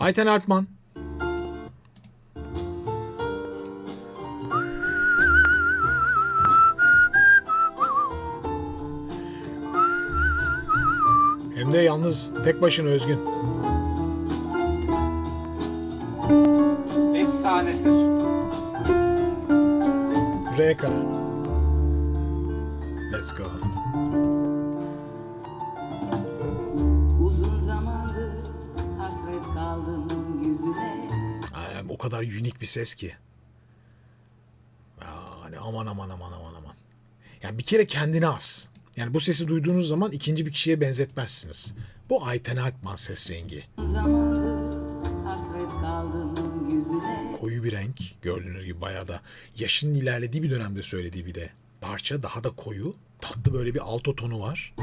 Ayten Alpman. Hem de yalnız tek başına özgün. Efsanedir. R kara. Let's go. Kadar unik bir ses ki. Yani aman aman aman aman aman. Yani bir kere kendine az. Yani bu sesi duyduğunuz zaman ikinci bir kişiye benzetmezsiniz. Bu Ayten Alpman ses rengi. Koyu bir renk. Gördüğünüz gibi bayağı da yaşının ilerlediği bir dönemde söylediği bir de parça daha da koyu. Tatlı böyle bir alto tonu var.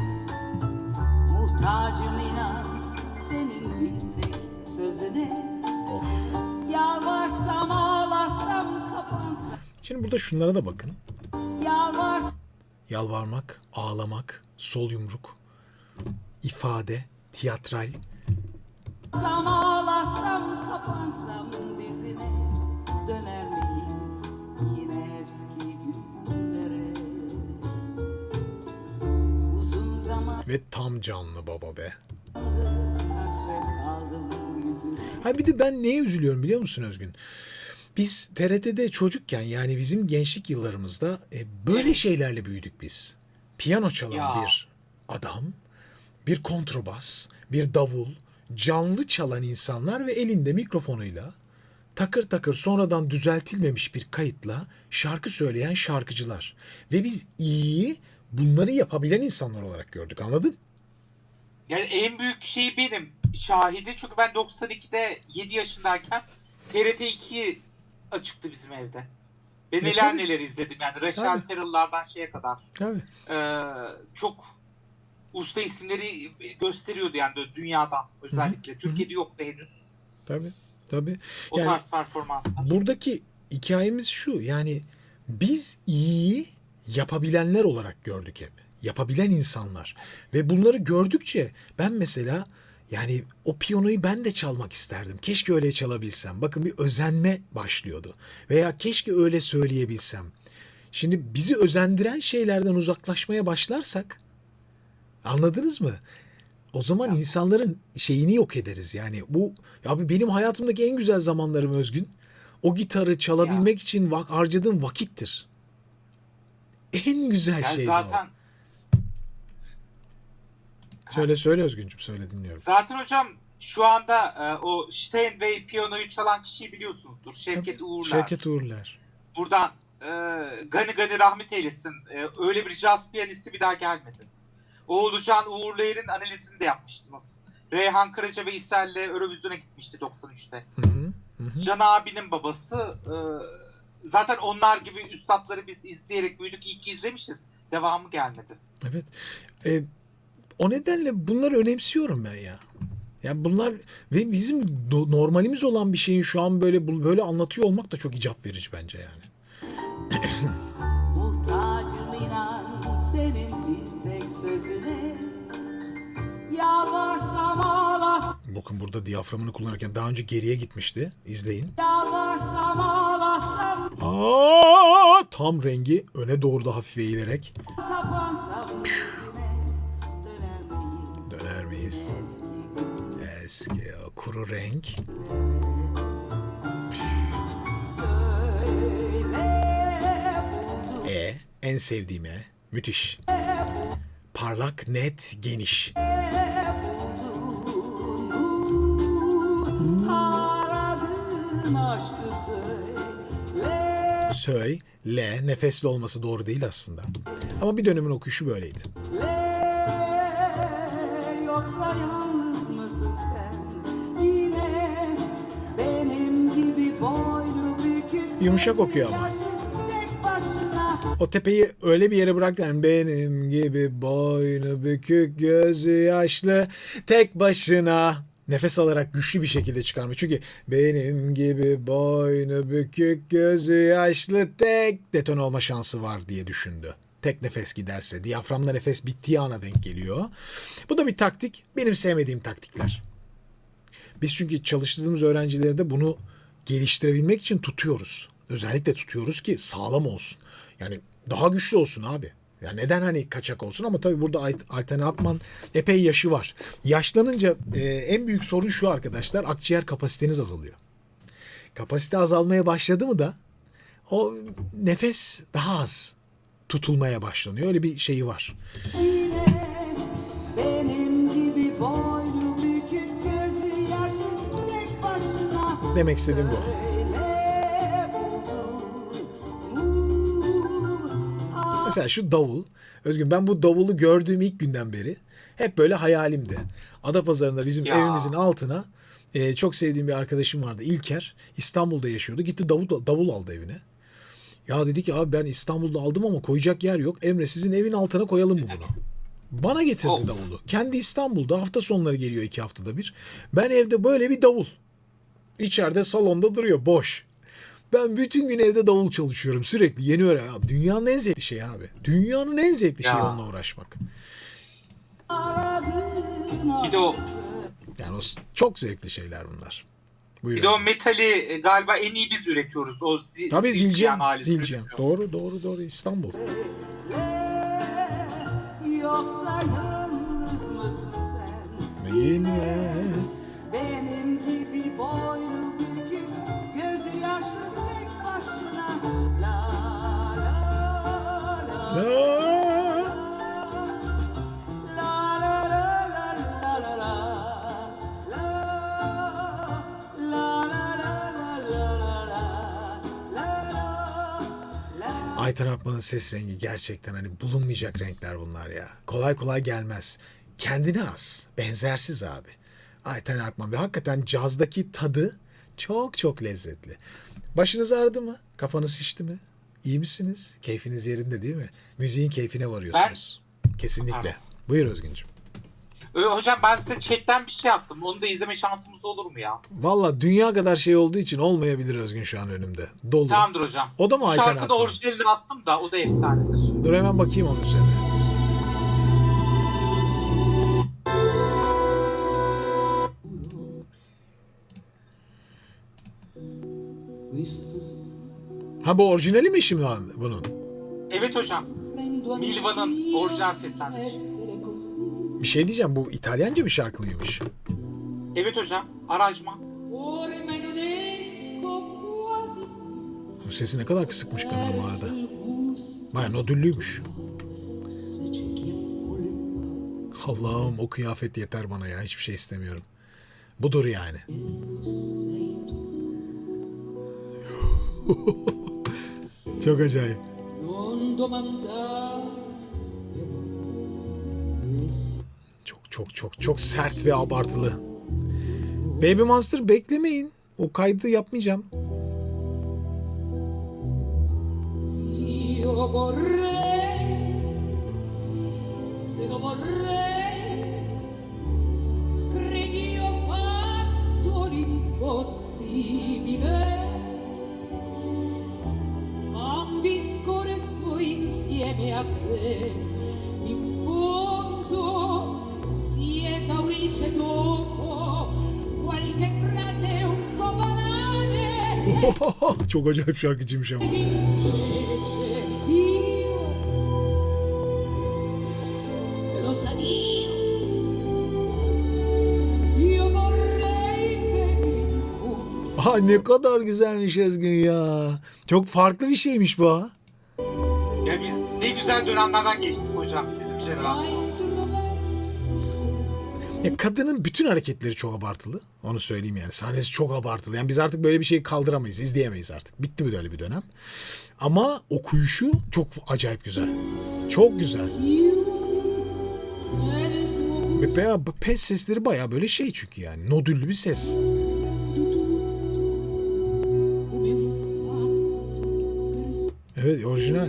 Muhtacım inan senin bir tek sözüne Of. Yalvarsam ağlasam kapansam Şimdi burada şunlara da bakın. Yalvarsam Yalvarmak, ağlamak, sol yumruk, ifade, tiyatral. ağlasam kapansam dizine Döner miyiz yine eski günlere Uzun zamandır Ve tam canlı baba be. Ha bir de ben neye üzülüyorum biliyor musun Özgün? Biz TRT'de çocukken yani bizim gençlik yıllarımızda e, böyle şeylerle büyüdük biz. Piyano çalan Ya. bir adam, bir kontrabas, bir davul, canlı çalan insanlar ve elinde mikrofonuyla takır takır sonradan düzeltilmemiş bir kayıtla şarkı söyleyen şarkıcılar. Ve biz iyiyi bunları yapabilen insanlar olarak gördük anladın? Yani en büyük şey benim şahidi. Çünkü ben 92'de 7 yaşındayken TRT 2 açıktı bizim evde. Ben E, neler tabii. neler izledim yani. Rachel Carroll'lardan şeye kadar. Tabii. Ee, çok usta isimleri gösteriyordu yani dünyadan özellikle. Türkiye'de yoktu henüz. Tabii. Tabii. O Yani- tarz performanslar. Buradaki hikayemiz şu yani biz iyiyi yapabilenler olarak gördük hep. Yapabilen insanlar. Ve bunları gördükçe ben mesela yani o piyanoyu ben de çalmak isterdim. Keşke öyle çalabilsem. Bakın bir özenme başlıyordu. Veya keşke öyle söyleyebilsem. Şimdi bizi özendiren şeylerden uzaklaşmaya başlarsak anladınız mı? O zaman Ya. insanların şeyini yok ederiz. Yani bu abi benim hayatımdaki en güzel zamanlarım Özgün. O gitarı çalabilmek için vak harcadığım vakittir. En güzel şeydi zaten o. Söyle söyle Özgüncüm söyle dinliyorum. zaten hocam şu anda e, o Steinway piyanoyu çalan kişiyi biliyorsunuzdur. Şevket Uğurlar. Şevket Uğurlar. Buradan e, Gani Gani rahmet eylesin. E, öyle bir caz piyanisti bir daha gelmedi. Oğlucan Uğurlayır'ın analizini de yapmıştınız. Reyhan Karaca ve İsel'le Eurovision'a gitmişti 93'te. Hı hı, hı hı. Can abinin babası e, zaten onlar gibi üstadları biz izleyerek büyüdük. İyi ki izlemişiz. Devamı gelmedi. Evet. E, o nedenle bunları önemsiyorum ben ya. Yani bunlar ve bizim normalimiz olan bir şeyin şu an böyle böyle anlatıyor olmak da çok icap verici bence yani. Muhtacım inan senin bir tek sözüne Yalvarsam ağlasam Bakın burada diyaframını kullanırken daha önce geriye gitmişti. İzleyin. Yalvarsam ağlasam Aa, tam rengi öne doğru da hafif eğilerek kapansam kuru renk. E en sevdiğim E. Müthiş. Parlak, net, geniş. Söy, L nefesli olması doğru değil aslında. Ama bir dönemin okuyuşu böyleydi. Yoksa yalnız Yumuşak okuyor ama. O tepeyi öyle bir yere bırak yani benim gibi boynu bükük gözü yaşlı tek başına nefes alarak güçlü bir şekilde çıkarmış. Çünkü benim gibi boynu bükük gözü yaşlı tek deton olma şansı var diye düşündü. Tek nefes giderse diyaframda nefes bittiği ana denk geliyor. Bu da bir taktik. Benim sevmediğim taktikler. Biz çünkü çalıştırdığımız öğrencileri de bunu geliştirebilmek için tutuyoruz. Özellikle tutuyoruz ki sağlam olsun. Yani daha güçlü olsun abi. Ya neden hani kaçak olsun ama tabii burada Alten Akman epey yaşı var. Yaşlanınca e, en büyük sorun şu arkadaşlar akciğer kapasiteniz azalıyor. Kapasite azalmaya başladı mı da o nefes daha az tutulmaya başlanıyor. Öyle bir şeyi var. Yine benim gibi boynu bükük gözü yaşlı tek başına Demek istediğim bu. Mesela şu davul. Özgün ben bu davulu gördüğüm ilk günden beri hep böyle hayalimdi. Adapazarı'nda bizim Ya. evimizin altına e, çok sevdiğim bir arkadaşım vardı İlker. İstanbul'da yaşıyordu. Gitti davul, davul aldı evine. Ya dedi ki abi ben İstanbul'da aldım ama koyacak yer yok. Emre sizin evin altına koyalım mı bunu? Bana getirdi Oh. davulu. Kendi İstanbul'da hafta sonları geliyor iki haftada bir. Ben evde böyle bir davul. İçeride salonda duruyor boş. Ben bütün gün evde davul çalışıyorum sürekli yeni öğren. Abi, dünyanın en zevkli şeyi abi. Dünyanın en zevkli şeyi Ya. onunla uğraşmak. Bir de o Yani o s- çok zevkli şeyler bunlar. Buyurun. bir de o metali e, galiba en iyi biz üretiyoruz. O zi, Tabii aleti Zilciyan. üretiyor. Doğru doğru doğru İstanbul. Yoksa yalnız mısın sen? Yine. Aytan Akman'ın ses rengi gerçekten hani bulunmayacak renkler bunlar ya. Kolay kolay gelmez. Kendine az. Benzersiz abi. Aytan Akman ve hakikaten cazdaki tadı çok çok lezzetli. Başınız ağrıdı mı? Kafanız şişti mi? İyi misiniz? Keyfiniz yerinde değil mi? Müziğin keyfine varıyorsunuz. Kesinlikle. Pardon. Buyur Özgüncüm. Hocam ben size chatten bir şey attım. Onu da izleme şansımız olur mu ya? Valla dünya kadar şey olduğu için olmayabilir Özgün şu an önümde. Dolu. Tamamdır hocam. O da mı Ayten Şarkıda Akman? orijinalini attım da o da efsanedir. Dur hemen bakayım onun üzerine. Ha bu orijinali mi şimdi lan bunun? Evet hocam. Milva'nın orijinal seslendirmesi. Bir şey diyeceğim bu İtalyanca bir şarkı mıymış? Evet hocam. Aranjman. Bu sesi ne kadar kısıkmış kadın bu arada. Baya nodüllüymüş. Allah'ım o kıyafet yeter bana ya. Hiçbir şey istemiyorum. Budur yani. Çok acayip. Çok çok çok sert ve abartılı. Baby Monster beklemeyin. O kaydı yapmayacağım. un discorso insieme a te çok acayip şarkıcıymış ama. incontro Aa, ne kadar güzelmiş Özgün ya. Çok farklı bir şeymiş bu ha. Ya biz ne güzel dönemlerden geçtik hocam. Bizim jenerasyon. Ya kadının bütün hareketleri çok abartılı. Onu söyleyeyim yani. Sahnesi çok abartılı. Yani biz artık böyle bir şeyi kaldıramayız, izleyemeyiz artık. Bitti böyle bir dönem. Ama okuyuşu çok acayip güzel. Çok güzel. Ve bayağı, pes sesleri bayağı böyle şey çünkü yani. Nodüllü bir ses. Evet orijinal.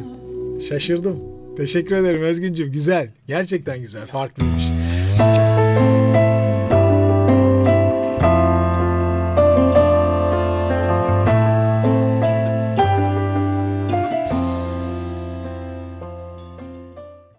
Şaşırdım. Teşekkür ederim Özgüncüm. Güzel. Gerçekten güzel. Farklıymış.